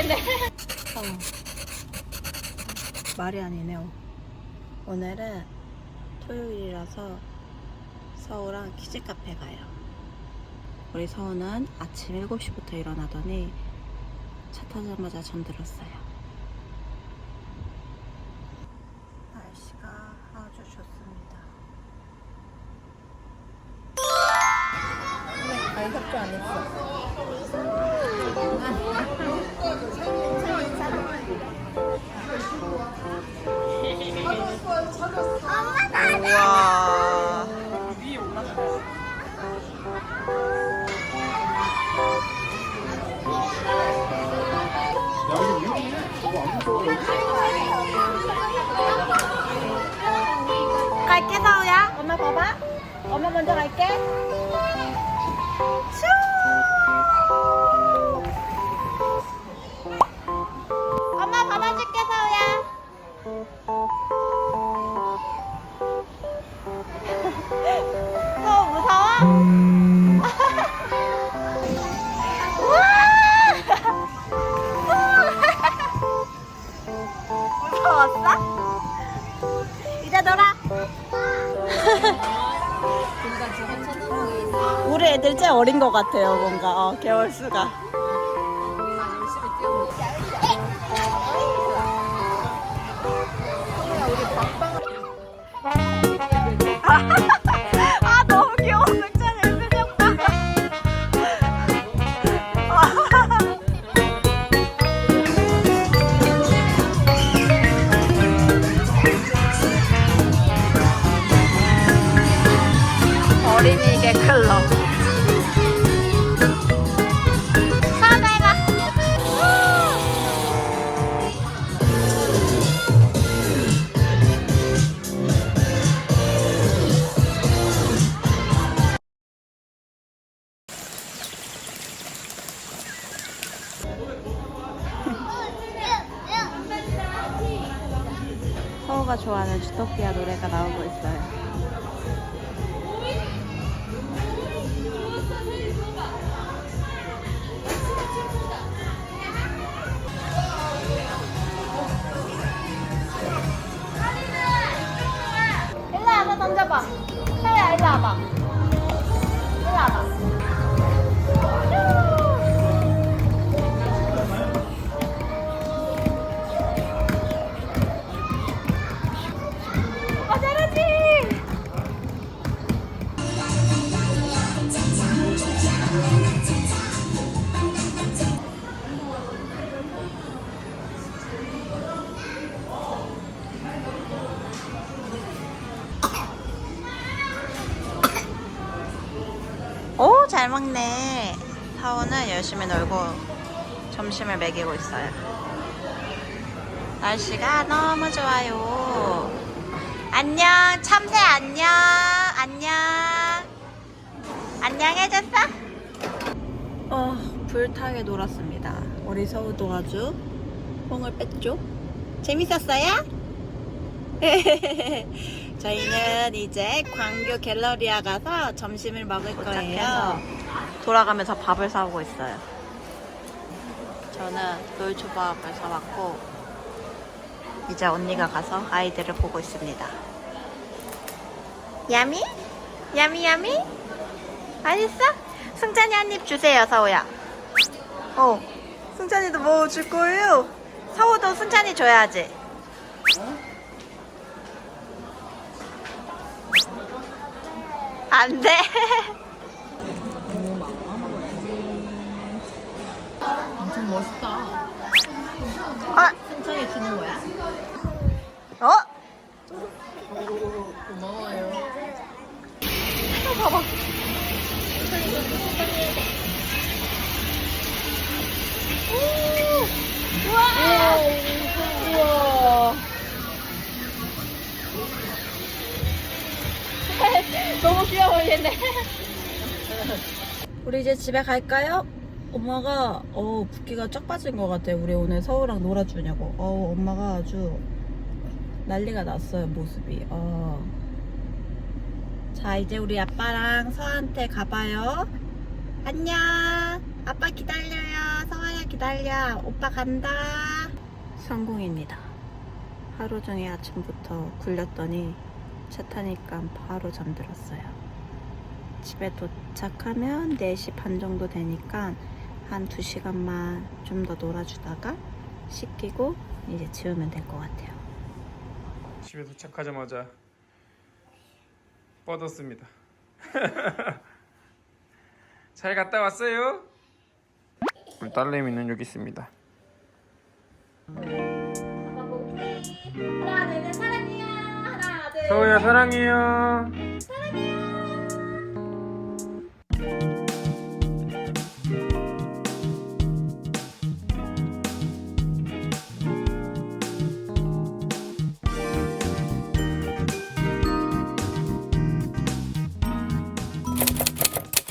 텐데. 어. 말이 아니네요. 오늘은 토요일이라서 서우랑 키즈 카페 가요. 우리 서우는 아침 7시부터 일어나더니 차 타자마자 잠들었어요. 날씨가 아주 좋습니다. 아니, 협조 안 했어. 우와. 갈게 서우야. 엄마 봐봐. 엄마 먼저 갈게. 슈. 놀아. 우리 애들 제일 어린 것 같아요, 뭔가. 어, 개월 수가. 사내가. 서우가 좋아하는 주토피아 노래가 나오고 있어요. 잘 먹네. 사오는 열심히 놀고 점심을 먹이고 있어요. 날씨가 너무 좋아요. 안녕, 참새 안녕, 안녕. 안녕 해줬어? 어, 불타게 놀았습니다. 우리 서우도 아주 뽕을 뺐죠? 재밌었어요? 저희는 이제 광교 갤러리아 가서 점심을 먹을 거예요. 돌아가면서 밥을 사오고 있어요. 저는 놀초밥을 사왔고 이제 언니가 가서 아이들을 보고 있습니다. 야미? 야미 야미? 맛있어? 승찬이 한 입 주세요, 사오야. 어, 승찬이도 뭐 줄 거예요? 사오도 승찬이 줘야지. 안 돼. 엄청 멋있다. 아, 천천히 주는 거야? 어? 고마워요. 봐봐. 너무 귀여워 얘네. 우리 이제 집에 갈까요? 엄마가 어 붓기가 쫙 빠진 것 같아요. 우리 오늘 서우랑 놀아주냐고. 어 엄마가 아주 난리가 났어요 모습이. 어. 자 이제 우리 아빠랑 서한테 가봐요. 안녕. 아빠 기다려요. 서아야 기다려. 오빠 간다. 성공입니다. 하루 종일 아침부터 굴렸더니 차 타니까 바로 잠들었어요. 집에 도착하면 4시 반 정도 되니까 한 2시간만 좀 더 놀아주다가 씻기고 이제 지우면 될 것 같아요. 집에 도착하자마자 뻗었습니다. 잘 갔다 왔어요? 우리 딸내미는 여기 있습니다. 서우야 사랑해요.